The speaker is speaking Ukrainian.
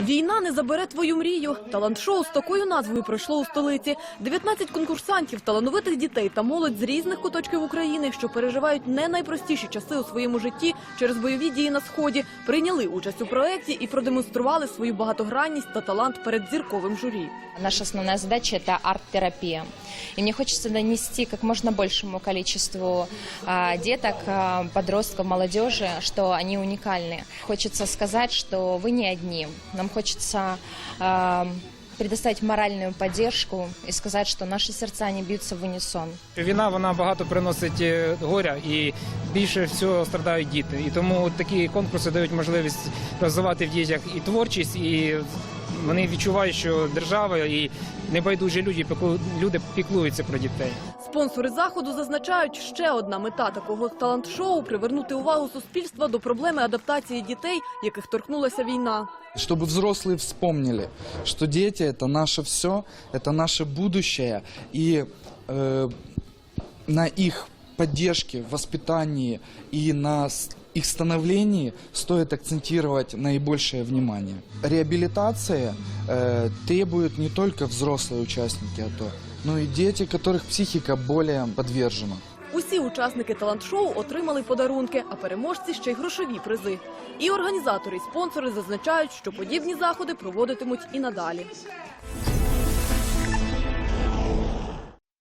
Війна не забере твою мрію. Талант-шоу з такою назвою пройшло у столиці. 19 конкурсантів, талановитих дітей та молодь з різних куточків України, що переживають не найпростіші часи у своєму житті через бойові дії на сході, прийняли участь у проєкті і продемонстрували свою багатогранність та талант перед зірковим журі. Наша основная задача – это арт-терапия. И мне хочется донести как можно большему количеству а, деток, а, подростков, молодежи, что они уникальны. Хочется сказать, что вы не одни. нам хочется э, предоставить моральную поддержку и сказать, что наши сердца не бьются в унисон. Війна вона багато приносить е, горя і більше всього страдають діти. І тому такі конкурси дають можливість розвивати в дітях і творчість, і вони відчувають, що держава і небайдужі люди, піклу- люди піклуються про дітей. Спонсори заходу зазначають, ще одна мета такого талант-шоу привернути увагу суспільства до проблеми адаптації дітей, яких торкнулася війна. Чтобы взрослые вспомнили, что дети это наше все, это наше будущее, и э, на их поддержке, воспитании и на с- их становлении стоит акцентировать наибольшее внимание. Реабилитация э, требует не только взрослые участники АТО, но и дети, которых психика более подвержена. Усі учасники талант-шоу отримали подарунки, а переможці ще й грошові призи. І організатори, і спонсори зазначають, що подібні заходи проводитимуть і надалі.